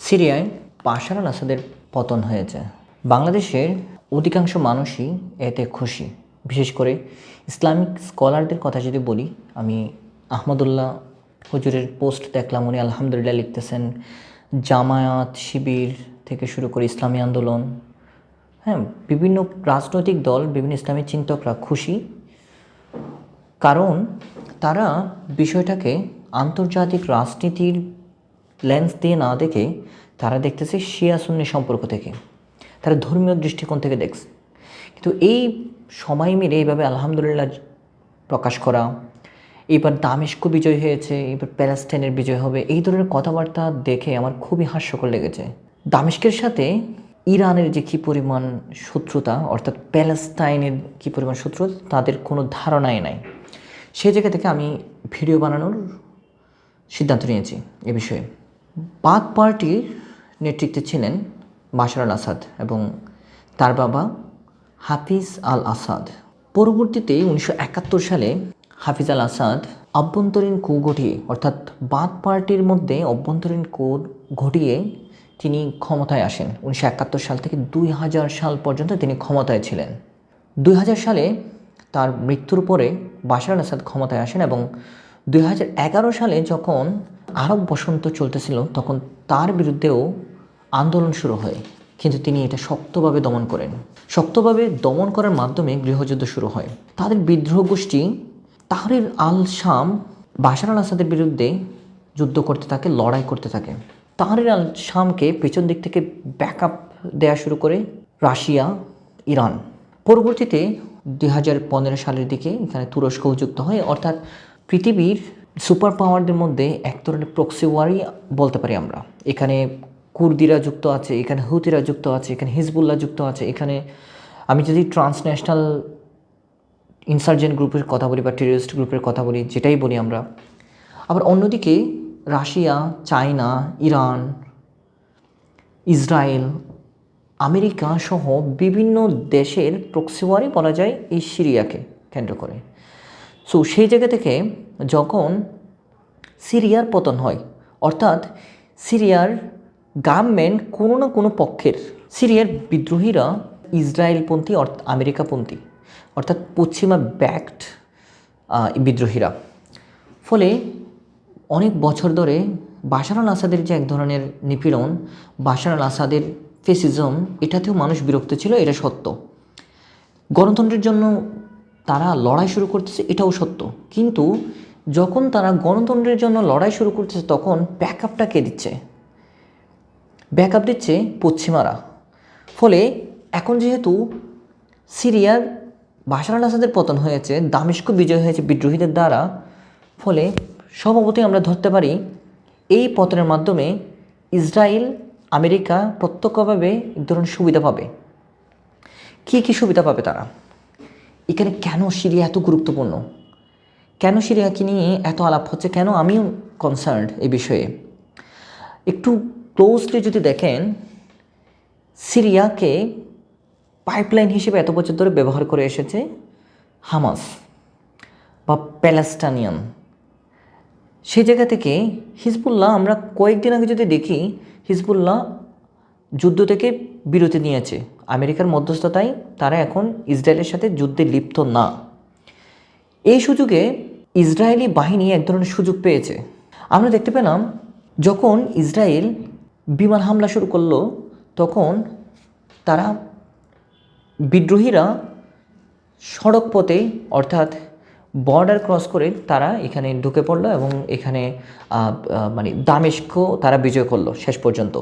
সিরিয়ায় বাশার আল আসাদের পতন হয়েছে। বাংলাদেশের অধিকাংশ মানুষই এতে খুশি। বিশেষ করে ইসলামিক স্কলারদের কথা যদি বলি, আমি আহমদুল্লাহ হুজুরের পোস্ট দেখলাম, উনি আলহামদুলিল্লাহ লিখতেছেন, জামায়াত শিবির থেকে শুরু করে ইসলামী আন্দোলন। হ্যাঁ বিভিন্ন রাজনৈতিক দল, বিভিন্ন ইসলামী চিন্তকরা খুশি। কারণ তারা বিষয়টাকে আন্তর্জাতিক রাজনীতির লেন্স দিয়ে না দেখে তারা দেখতেছে শিয়া সুন্নি সম্পর্ক থেকে, তারা ধর্মীয় দৃষ্টিকোণ থেকে দেখছে। কিন্তু এই সময় মিলে এইভাবে আলহামদুলিল্লাহ প্রকাশ করা, এবার দামেস্ক বিজয় হয়েছে, এবার প্যালেস্টাইনের বিজয় হবে, এই ধরনের কথাবার্তা দেখে আমার খুবই হাস্যকর লেগেছে। দামেস্কের সাথে ইরানের যে কী পরিমাণ শত্রুতা, অর্থাৎ প্যালেস্টাইনের কী পরিমাণ শত্রুতা তাদের কোনো ধারণাই নাই। সেই জায়গা থেকে আমি ভিডিও বানানোর সিদ্ধান্ত নিয়েছি এ বিষয়ে। বাক পার্টির নেতৃত্বে ছিলেন বাশার আল আসাদ এবং তার বাবা হাফিজ আল আসাদ। পরবর্তীতে উনিশশো একাত্তর সালে হাফিজ আল আসাদ অভ্যন্তরীণ কু ঘটিয়ে অর্থাৎ বাক পার্টির মধ্যে অভ্যন্তরীণ কু ঘটিয়ে তিনি ক্ষমতায় আসেন। উনিশশো একাত্তর সাল থেকে দুই হাজার সাল পর্যন্ত তিনি ক্ষমতায় ছিলেন। দুই হাজার সালে তার মৃত্যুর পরে বাশার আল আসাদ ক্ষমতায় আসেন এবং দুই হাজার এগারো সালে যখন আরব বসন্ত চলতেছিল, তখন তার বিরুদ্ধেও আন্দোলন শুরু হয়। কিন্তু তিনি এটা শক্তভাবে দমন করেন। শক্তভাবে দমন করার মাধ্যমে গৃহযুদ্ধ শুরু হয়। তাদের বিদ্রোহ গোষ্ঠী তাহরির আল শাম বাশার আল আসাদের বিরুদ্ধে যুদ্ধ করতে থাকে, লড়াই করতে থাকে। তাহরির আল শামকে পেছন দিক থেকে ব্যাক আপ দেওয়া শুরু করে রাশিয়া, ইরান। পরবর্তীতে দুই হাজার পনেরো সালের দিকে এখানে তুরস্কও যুক্ত হয়, অর্থাৎ পৃথিবীর সুপার পাওয়ারদের মধ্যে এক ধরনের প্রক্সি ওয়ারই বলতে পারি আমরা। এখানে কুর্দিরা যুক্ত আছে, এখানে হুতিরা যুক্ত আছে, এখানে হিজবুল্লাহ যুক্ত আছে, এখানে আমি যদি ট্রান্সন্যাশনাল ইনসার্জেন্ট গ্রুপের কথা বলি বা টেরিস্ট গ্রুপের কথা বলি, যেটাই বলি আমরা, আবার অন্যদিকে Russia, China, Iran, Israel, America সহ বিভিন্ন দেশের প্রক্সিওয়ারই বলা যায় এই সিরিয়াকে কেন্দ্র করে। সো সেই জায়গা থেকে যখন সিরিয়ার পতন হয়। অর্থাৎ সিরিয়ার গভর্নমেন্ট কোনো না কোনো পক্ষের, সিরিয়ার বিদ্রোহীরা ইসরায়েলপন্থী অর্থাৎ আমেরিকাপন্থী, অর্থাৎ পশ্চিমা ব্যাকড বিদ্রোহীরা। ফলে অনেক বছর ধরে বাশার আল আসাদের যে এক ধরনের নিপীড়ন, বাশার আল আসাদের ফেসিজম এটাতেও মানুষ বিরক্ত ছিল, এটা সত্য। গণতন্ত্রের জন্য তারা লড়াই শুরু করতেছে, এটাও সত্য। কিন্তু যখন তারা গণতন্ত্রের জন্য লড়াই শুরু করতেছে তখন ব্যাকআপটা কে দিচ্ছে? ব্যাকআপ দিচ্ছে পশ্চিমারা। ফলে এখন যেহেতু সিরিয়ার আল আসাদের পতন হয়েছে, দামেস্ক বিজয় হয়েছে বিদ্রোহীদের দ্বারা, ফলে স্বভাবতই আমরা ধরতে পারি এই পতনের মাধ্যমে ইসরায়েল আমেরিকা প্রত্যক্ষভাবে এক ধরনের সুবিধা পাবে। কী কী সুবিধা পাবে তারা? এখানে কেন সিরিয়া এত গুরুত্বপূর্ণ? কেন সিরিয়াকে নিয়ে এত আলাপ হচ্ছে? কেন আমিও কনসার্ন এই বিষয়ে? একটু ক্লোজলি যদি দেখেন, সিরিয়াকে পাইপলাইন হিসেবে এত বছর ধরে ব্যবহার করে এসেছে হামাস বা প্যালেস্টানিয়ান। সেই জায়গা থেকে হিজবুল্লাহ, আমরা কয়েকদিন আগে যদি দেখি, হিজবুল্লাহ যুদ্ধ থেকে বিরতি নিয়েছে। আমেরিকার মধ্যস্থতায় তারা এখন ইসরায়েলের সাথে যুদ্ধে লিপ্ত না। এই সুযোগে ইসরায়েলি বাহিনী এক ধরনের সুযোগ পেয়েছে। আমরা দেখতে পেলাম, যখন ইসরায়েল বিমান হামলা শুরু করল, তখন তারা বিদ্রোহীরা সড়ক পথে, অর্থাৎ বর্ডার ক্রস করে তারা এখানে ঢুকে পড়ল এবং এখানে মানে দামেস্ক তারা বিজয় করল শেষ পর্যন্ত।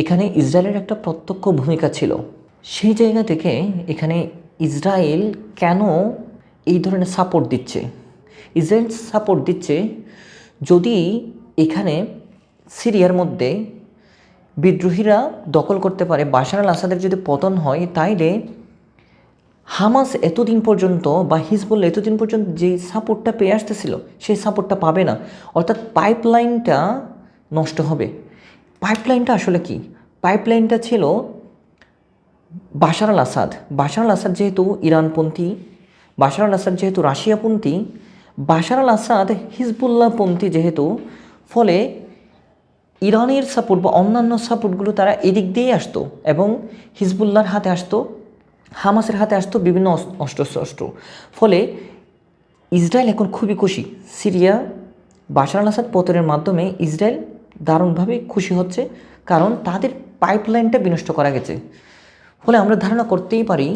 এখানে ইসরায়েলের একটা প্রত্যক্ষ ভূমিকা ছিল। সেই জায়গা থেকে এখানে ইসরায়েল কেন এই ধরনের সাপোর্ট দিচ্ছে? ইসরায়েল সাপোর্ট দিচ্ছে যদি এখানে সিরিয়ার মধ্যে বিদ্রোহীরা দখল করতে পারে, বাশার আল আসাদের যদি পতন হয়, তাইলে হামাস এতদিন পর্যন্ত বা হিজবুল্লাহ এতদিন পর্যন্ত যে সাপোর্টটা পেয়ে আসতেছিল, সেই সাপোর্টটা পাবে না। অর্থাৎ পাইপলাইনটা নষ্ট হবে। পাইপলাইনটা আসলে কি? পাইপলাইনটা ছিল বাশার আল আসাদ। বাশার আল আসাদ যেহেতু ইরানপন্থী, বাশার আল আসাদ যেহেতু রাশিয়াপন্থী বাশার আল আসাদ হিজবুল্লাহপন্থী যেহেতু, ফলে ইরানের সাপোর্ট বা অন্যান্য সাপোর্টগুলো তারা এদিক দিয়েই আসতো এবং হিজবুল্লাহর হাতে আসতো, হামাসের হাতে আসতো বিভিন্ন অস- অস্ত্র শস্ত্র ফলে ইসরায়েল এখন খুবই খুশি। সিরিয়া বাশার আল আসাদ পতনের মাধ্যমে ইসরায়েল দারুণভাবে খুশি হচ্ছে, কারণ তাদের পাইপলাইনটা বিনষ্ট করা গেছে। ফলে আমরা ধারণা করতেই পারি,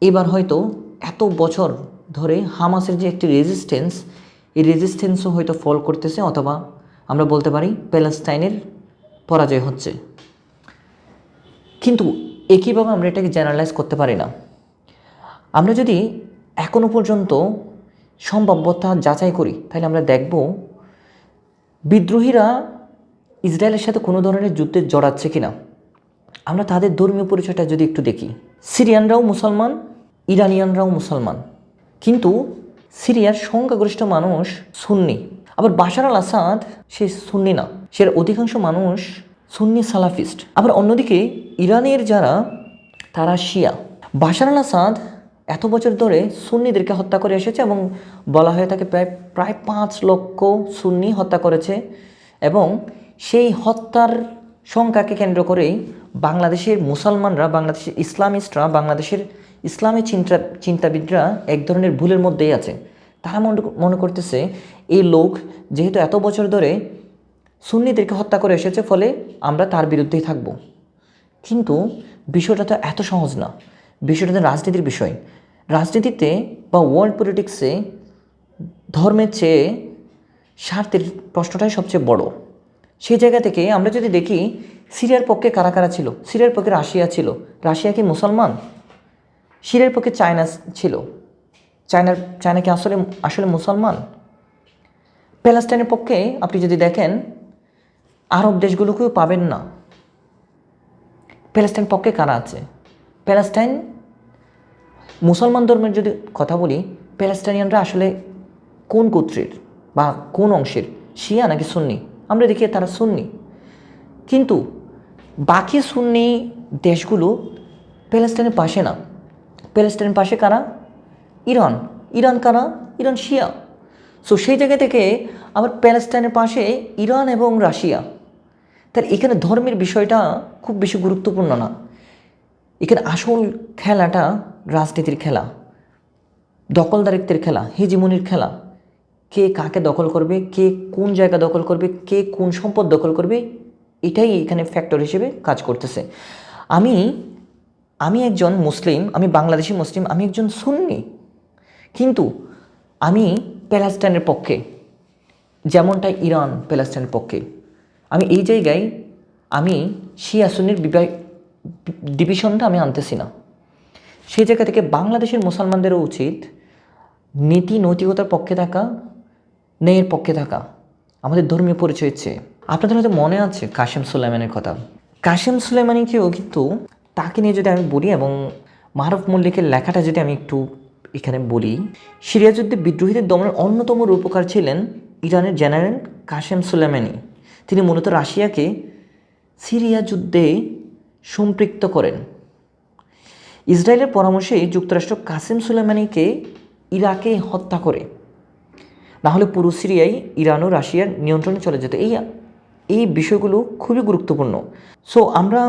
এবার হয়তো এত বছর ধরে হামাসের যে একটি রেজিস্ট্যান্স এই রেজিস্ট্যান্সও হয়তো ফল করতেছে অথবা আমরা বলতে পারি প্যালেস্টাইনের পরাজয় হচ্ছে। কিন্তু একইভাবে আমরা এটাকে জেনারেলাইজ করতে পারি না। আমরা যদি এখনও পর্যন্ত সম্ভাব্যতা যাচাই করি, তাহলে আমরা দেখব বিদ্রোহীরা ইসরায়েলের সাথে কোনো ধরনের যুদ্ধে জড়াচ্ছে কিনা। আমরা তাদের ধর্মীয় পরিচয়টা যদি একটু দেখি। সিরিয়ানরাও মুসলমান, ইরানিয়ানরাও মুসলমান। কিন্তু সিরিয়ার সংখ্যাগরিষ্ঠ মানুষ সুন্নি। আবার বাশার আল আসাদ, সে সুন্নি না। সে অধিকাংশ মানুষ সুন্নি সালাফিস্ট। আবার অন্যদিকে ইরানের যারা, তারা শিয়া। বাশার আল আসাদ এত বছর ধরে সুন্নিদেরকে হত্যা করে এসেছে এবং বলা হয়ে থাকে প্রায় প্রায় পাঁচ লক্ষ সুন্নি হত্যা করেছে এবং সেই হত্যার সংখ্যাকে কেন্দ্র করেই বাংলাদেশের মুসলমানরা, বাংলাদেশের ইসলামিস্টরা, বাংলাদেশের ইসলামী চিন্তা, চিন্তাবিদরা এক ধরনের ভুলের মধ্যেই আছে। তারা মনে করতেছে, এই লোক যেহেতু এত বছর ধরে সুন্নিদেরকে হত্যা করে এসেছে, ফলে আমরা তার বিরুদ্ধেই থাকব। কিন্তু বিষয়টা তো এত সহজ না। বিষয়টা তো রাজনীতির বিষয়। রাজনীতিতে বা ওয়ার্ল্ড পলিটিক্সে ধর্মের চেয়ে স্বার্থের প্রশ্নটাই সবচেয়ে বড়। সেই জায়গা থেকে আমরা যদি দেখি, সিরিয়ার পক্ষে কারা কারা ছিল? সিরিয়ার পক্ষে রাশিয়া ছিল। রাশিয়া কি মুসলমান? সিরিয়ার পক্ষে চায়না ছিল। চায়নার, চায়না কি আসলে আসলে মুসলমান? প্যালেস্টাইনের পক্ষে আপনি যদি দেখেন, আরব দেশগুলোকেও পাবেন না। প্যালেস্টাইন পক্ষে কারা আছে? প্যালেস্টাইন, মুসলমান ধর্মের যদি কথা বলি, প্যালেস্টাইনিয়ানরা আসলে কোন গোত্রের বা কোন অংশের? শিয়া নাকি সুন্নি? আমরা দেখি তারা সুন্নি। কিন্তু বাকি সুন্নি দেশগুলো প্যালেস্টাইনের পাশে না। প্যালেস্টাইনের পাশে কারা? ইরান। ইরান কারা? ইরান শিয়া। সো সেই জায়গা থেকে আবার প্যালেস্টাইনের পাশে ইরান এবং রাশিয়া। তার এখানে ধর্মের বিষয়টা খুব বেশি গুরুত্বপূর্ণ না। এখানে আসল খেলাটা রাজনীতির খেলা। দখলদারিত্বের খেলা, হেজিমনির খেলা। কে কাকে দখল করবে, কে কোন জায়গা দখল করবে, কে কোন সম্পদ দখল করবে, এটাই এখানে ফ্যাক্টর হিসেবে কাজ করতেছে। আমি আমি একজন মুসলিম, আমি বাংলাদেশি মুসলিম, আমি একজন সুন্নি। কিন্তু আমি প্যালেস্টাইনের পক্ষে, যেমনটা ইরান প্যালেস্টাইনের পক্ষে। আমি এই জায়গায়, আমি শিয়া সুন্নির ডিভিশনটা আমি আনতেছি না। সেই জায়গা থেকে বাংলাদেশের মুসলমানদেরও উচিত নীতি, নৈতিকতার পক্ষে থাকা, ন্যায়ের পক্ষে থাকা। আমাদের ধর্মীয় পরিচয় চেয়ে আপনাদের হয়তো মনে আছে কাশেম সুলাইমানের কথা। কাশেম সুলাইমানিকেও কিন্তু তাকে নিয়ে যদি আমি বলি এবং মারুফ মল্লিকের লেখাটা যদি আমি একটু এখানে বলি সিরিয়া যুদ্ধে বিদ্রোহীদের দমনের অন্যতম রূপকার ছিলেন ইরানের জেনারেল কাশেম সুলেমানি তিনি মূলত রাশিয়াকে সিরিয়া যুদ্ধে সম্পৃক্ত করেন। ইসরায়েলের পরামর্শে যুক্তরাষ্ট্র কাসেম সুলেমানিকে ইরাকে হত্যা করে। না হলে পুরো সিরিয়াই ইরান ও রাশিয়ার নিয়ন্ত্রণে চলে যেত। এই এই বিষয়গুলো খুবই গুরুত্বপূর্ণ। সো আমরা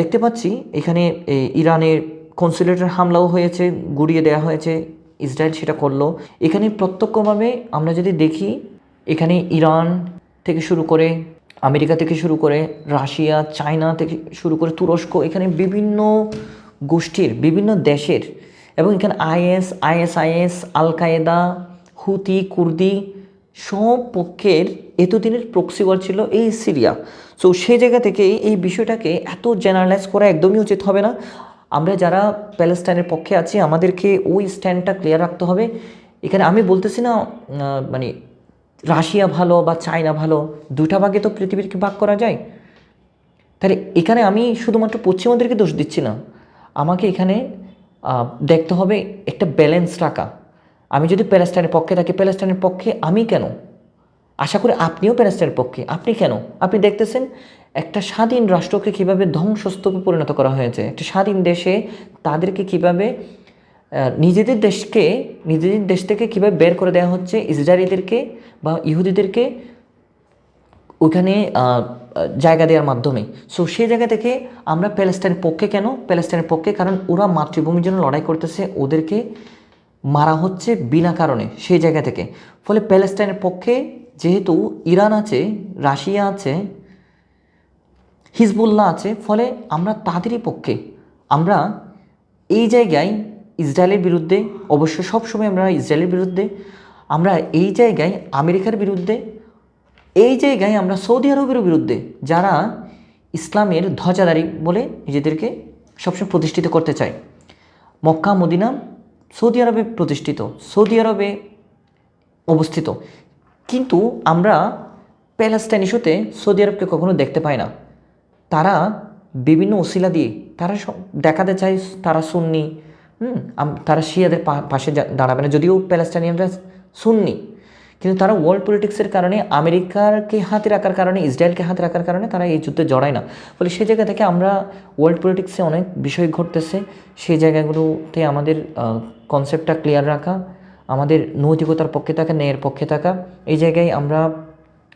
দেখতে পাচ্ছি এখানে ইরানের কনসুলেটের হামলাও হয়েছে, গুড়িয়ে দেওয়া হয়েছে, ইসরায়েল সেটা করল। এখানে প্রত্যক্ষভাবে আমরা যদি দেখি, এখানে ইরান থেকে শুরু করে, আমেরিকা থেকে শুরু করে, রাশিয়া, চায়না থেকে শুরু করে, তুরস্ক, এখানে বিভিন্ন গোষ্ঠীর, বিভিন্ন দেশের এবং এখানে IS, ISIS Al Qaeda Houthi, কুর্দি সব পক্ষের এতদিনের প্রক্সিওয়ার ছিল এই সিরিয়া। সো সেই জায়গা থেকে এই বিষয়টাকে এত জেনারেলাইজ করা একদমই উচিত হবে না। আমরা যারা প্যালেস্টাইনের পক্ষে আছি, আমাদেরকে ওই স্ট্যান্ডটা ক্লিয়ার রাখতে হবে। এখানে আমি বলতেছি না মানে রাশিয়া ভালো বা চায়না ভালো দুটা ভাগে তো পৃথিবীরকে ভাগ করা যায়। তাহলে এখানে আমি শুধুমাত্র পশ্চিমাদেরকে দোষ দিচ্ছি না। আমাকে এখানে দেখতে হবে একটা ব্যালেন্স রাখা। আমি যদি প্যালেস্টাইনের পক্ষে থাকি, প্যালেস্টাইনের পক্ষে আমি কেন? আশা করি আপনিও প্যালেস্টাইনের পক্ষে। আপনি কেন? আপনি দেখতেছেন একটা স্বাধীন রাষ্ট্রকে কীভাবে ধ্বংসস্তূপে পরিণত করা হয়েছে। একটা স্বাধীন দেশে তাদেরকে কীভাবে নিজেদের দেশকে, নিজেদের দেশ থেকে কীভাবে বের করে দেওয়া হচ্ছে, ইসরায়েলিদেরকে বা ইহুদিদেরকে ওইখানে জায়গা দেওয়ার মাধ্যমে। সো সেই জায়গা থেকে আমরা প্যালেস্টাইনের পক্ষে কেন? প্যালেস্টাইনের পক্ষে কারণ ওরা মাতৃভূমির জন্য লড়াই করতেছে, ওদেরকে মারা হচ্ছে বিনা কারণে সেই জায়গা থেকে। ফলে প্যালেস্টাইনের পক্ষে যেহেতু ইরান আছে, রাশিয়া আছে, হিজবুল্লাহ আছে, ফলে আমরা তাদেরই পক্ষে। আমরা এই জায়গায় ইসরায়েলের বিরুদ্ধে, অবশ্য সবসময় আমরা ইসরায়েলের বিরুদ্ধে, আমরা এই জায়গায় আমেরিকার বিরুদ্ধে, এই জায়গায় আমরা সৌদি আরবের বিরুদ্ধে, যারা ইসলামের ধ্বজাদারী বলে নিজেদেরকে সবসময় প্রতিষ্ঠিত করতে চায়। মক্কা, মদিনা সৌদি আরবে প্রতিষ্ঠিত, সৌদি আরবে অবস্থিত। কিন্তু আমরা প্যালেস্টাইন ইস্যুতে সৌদি আরবকে কখনো দেখতে পাই না। তারা বিভিন্ন ওসিলা দিয়ে, তারা দেখাতে চায় তারা সুন্নি, হুম তারা শিয়াদের পাশে দাঁড়াবে না। যদিও প্যালেস্টাইনিয়ানরা সুন্নি। কিন্তু তারা ওয়ার্ল্ড পলিটিক্সের কারণে আমেরিকাকে হাতে রাখার কারণে, ইসরায়েলকে হাতে রাখার কারণে তারা এই যুদ্ধে জড়ায় না। ফলে সেই জায়গা থেকে আমরা ওয়ার্ল্ড পলিটিক্সে অনেক বিষয় ঘটতেছে। সেই জায়গাগুলোতে আমাদের কনসেপ্টটা ক্লিয়ার রাখা, আমাদের নৈতিকতার পক্ষে থাকা, ন্যায়ের পক্ষে থাকা, এই জায়গায় আমরা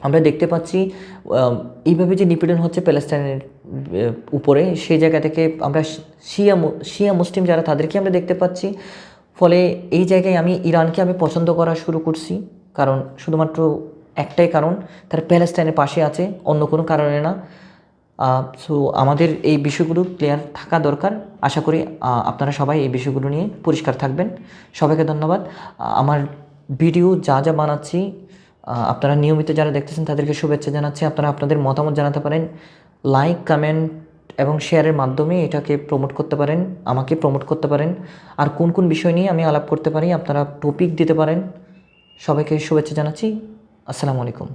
আমরা দেখতে পাচ্ছি এইভাবে যে নিপীড়ন হচ্ছে প্যালেস্টাইনের উপরে, সেই জায়গা থেকে আমরা শিয়া শিয়া মুসলিম যারা তাদেরকে আমরা দেখতে পাচ্ছি। ফলে এই জায়গায় আমি ইরানকে আমি পছন্দ করা শুরু করছি। কারণ শুধুমাত্র একটাই কারণ, তারা প্যালেস্টাইনের পাশে আছে, অন্য কোনো কারণে না। সো আমাদের এই বিষয়গুলো ক্লিয়ার থাকা দরকার। আশা করি আপনারা সবাই এই বিষয়গুলো নিয়ে পরিষ্কার থাকবেন। সবাইকে ধন্যবাদ। আমার ভিডিও যা যা বানাচ্ছি আপনারা নিয়মিত যারা দেখতেছেন তাদেরকে শুভেচ্ছা জানাচ্ছি। আপনারা আপনাদের মতামত জানাতে পারেন। লাইক কমেন্ট এবং শেয়ারের মাধ্যমে এটাকে প্রমোট করতে পারেন, আমাকে প্রমোট করতে পারেন। আর কোন কোন বিষয় নিয়ে আমি আলাপ করতে পারি, আপনারা টপিক দিতে পারেন। সবাইকে শুভেচ্ছা জানাচ্ছি। আসসালামু আলাইকুম।